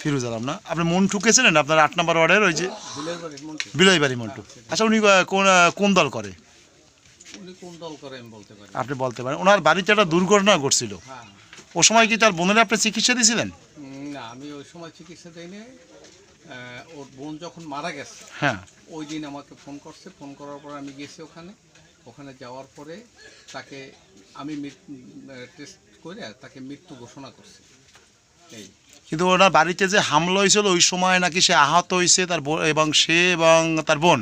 ফিরোজ আলম না? আপনি মন ঠুকেছিলেন আপনার আট নম্বর ওয়ার্ডের ওই যে বিলাইবাড়ি মন্টু। আচ্ছা উনি কোন কোন দল করে? উনি কোন দল করে আমি বলতে পারি আপনি বলতে পারেন। ওনার বাড়িতে একটা দুর্ঘটনা ঘটছিল। হ্যাঁ। ও সময় কি তার বোনের আপনি চিকিৎসা দিয়েছিলেন? না আমি ওই সময় চিকিৎসা দিইনি। ওর বোন যখন মারা গেছে হ্যাঁ। ওই দিন আমাকে ফোন করছে। ফোন করার পর আমি গেছি ওখানে। ওখানে যাওয়ার পরে তাকে আমি টেস্ট করে তাকে মৃত্যু ঘোষণা করছি। এই। কিন্তু ওনার বাড়িতে যে হামলা হয়েছিল ওই সময় নাকি সে আহত হয়েছে তার এবং সে এবং তার বোন।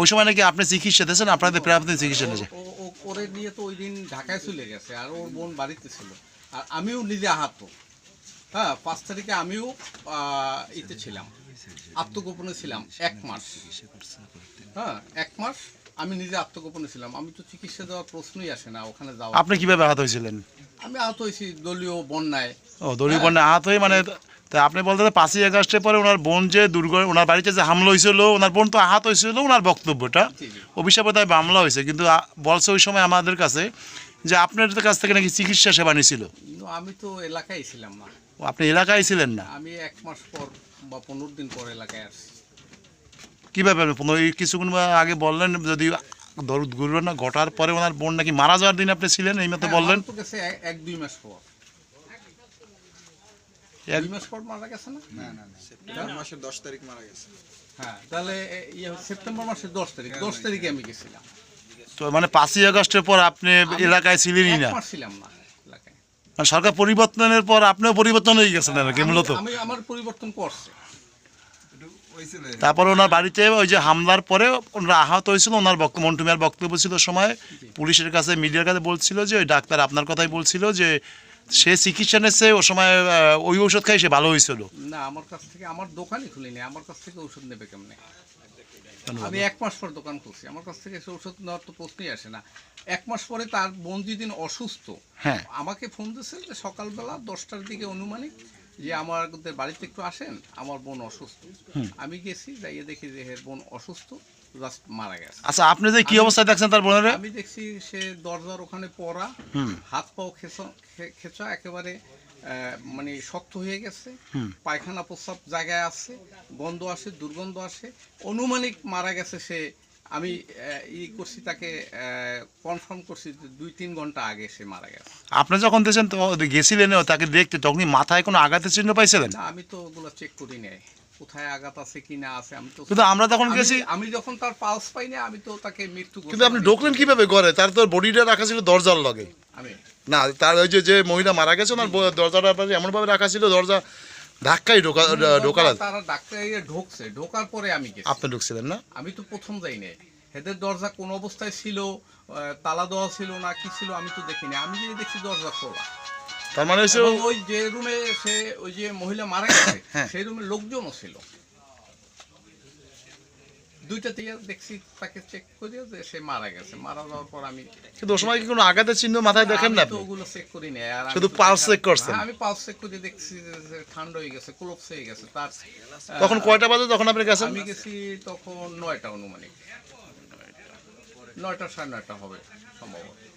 ওই সময় নাকি আপনি চিকিৎসা দিয়েছেন? আপনাদের প্রাথমিক চিকিৎসা নিয়েছে ওরে নিয়ে তো ওই দিন ঢাকায় চলে গেছে আর ওর বোন বাড়িতে ছিল। আর আমিও নিজে আহত। হ্যাঁ পাঁচ তারিখে আমিও ইতে ছিলাম। আত্মগোপনে ছিলাম এক মাস। হ্যাঁ এক মাস আমি নিজে আত্মগোপনে ছিলাম। আমি তো চিকিৎসা দেওয়ার প্রশ্নই আসে না ওখানে যাওয়া আপনি কীভাবে আহত হয়েছিলেন? আমি আহত হয়েছি দলীয় বন্যায়। ও দলীয় বন্যা আহত হয়ে মানে তা আপনি বলতে পাঁচই আগস্টের পরে ওনার বোন যে দুর্ঘ ওনার বাড়িতে যে হামলা হয়েছিল ওনার বোন তো আহত হয়েছিল ওনার বক্তব্যটা। অভিশাপে তাই মামলা হয়েছে কিন্তু বলছে ওই সময় আমাদের কাছে যে আপনাদের কাছ থেকে নাকি চিকিৎসা সেবা নিয়েছিল। আমি তো এলাকায় ছিলাম না। ও, আপনি এলাকায় ছিলেন না? আমি এক মাস পর বা পনেরো দিন পর এলাকায় আসছি। কীভাবে আপনি পনেরো- কিছুক্ষণ আগে বললেন যদি দুর্ঘটনা ঘটার পরে ওনার বোন নাকি মারা যাওয়ার দিন আপনি ছিলেন এই মতো হ্যাঁ, বললেন? এক- দুই মাস পর। এক- মাস পর মারা গেছে না? না না না সেপ্টেম্বর মাসের দশ তারিখ মারা গেছে। হ্যাঁ তাহলে সেপ্টেম্বর মাসের দশ তারিখ দশ তারিখে আমি গেছিলাম। তো মানে পাঁচই আগস্টের পর আপনি এলাকায় ছিলেনই না? ছিলাম না এলাকায়। মানে সরকার পরিবর্তনের পর আপনিও পরিবর্তন হয়ে গেছেন আর কি মূলত? আমি আমার পরিবর্তন করছে। তারপর ওনার বাড়িতে ওই যে হামলার পরে ওনারা আহত হয়েছিল ওনার বক্তব্য মন্টু মিয়ার বক্তব্য ছিল সময় পুলিশের কাছে মিডিয়ার কাছে বলছিল যে ওই ডাক্তার আপনার কথাই বলছিল যে সে চিকিৎসা নিচ্ছে ও সময় ওই ওষুধ খাই সে ভালো হয়েছিল। না আমার কাছ থেকে আমার দোকানই খুলিনি আমার কাছ থেকে ওষুধ নেবে কেমনে? আমি এক মাস পর দোকান খুলছি আমার কাছ থেকে ওষুধ নেওয়ার তো প্রশ্নই আসে না। এক মাস পরে তার বোন যেদিন অসুস্থ হ্যাঁ। আমাকে ফোন দিয়েছে যে সকালবেলা দশটার দিকে অনুমানিক যে আমাদের বাড়িতে একটু আসেন আমার বোন অসুস্থ। আমি গেছি যাইয়ে দেখি যে এর বোন অসুস্থ জাস্ট মারা গেছে। আচ্ছা আপনি যে কি অবস্থায় দেখছেন তার বোনের? আমি দেখছি সে দরজার ওখানে পড়া হাত পাও খেচা খেচা একেবারে আহ, মানে শক্ত হয়ে গেছে। পায়খানা প্রস্রাব জায়গায় আছে গন্ধ আসে দুর্গন্ধ আসে। অনুমানিক মারা গেছে সে আমি ই করছি তাকে কনফার্ম করছি যে দুই তিন ঘণ্টা আগে সে মারা গেছে। আপনি যখন দেখছেন তো গেছিলেন তাকে দেখতে তখনই মাথায় কোনো আঘাতের চিহ্ন পাইছিলেন? না আমি তো ওগুলো চেক করি নাই। কোথায় আঘাত আছে কি না আছে আমি তো কিন্তু আমরা তখন আমি- গেছি আমি যখন তার পালস পাই না আমি তো তাকে মৃত্যু কিন্তু আপনি ঢুকলেন কীভাবে ঘরে? তার তো বডিটা রাখা ছিল দরজার লগে। আমি। না তার ওই যে যে মহিলা মারা গেছে ওনার দরজাটা এমনভাবে রাখা ছিল দরজা ধাক্কাই ঢোকা ঢোকা তারা ডাক্তার ঢোকছে। ঢোকার পরে আমি গেছি। আপনি ঢুকছিলেন না? আমি তো প্রথম যাই নাই। হেদের দরজা কোন অবস্থায় ছিল? তালা দেওয়া ছিল না কি ছিল আমি তো দেখিনি আমি যে দেখছি দরজা খোলা। তার মানে ওই যে রুমে সে ওই যে মহিলা মারা গেছে হ্যাঁ। সেই রুমে লোকজনও ছিল। দুইটা থেকে দেখছি তাকে চেক করে যে সে মারা গেছে। মারা যাওয়ার পর আমি কিন্তু ও সময় কি কোনো আঘাতের চিহ্ন মাথায় দেখেন না আপনি? ওগুলো চেক করি নাই আর শুধু পালস চেক করছেন? আমি পালস চেক করে দেখছি যে- যে ঠান্ডা হয়ে গেছে ক্লোপস হয়ে গেছে তার তখন কয়টা বাজে তখন আপনি গেছেন? আমি গেছি তখন নয়টা অনুমানিক। নয়টা সাড়ে নয়টা হবে সম্ভবত।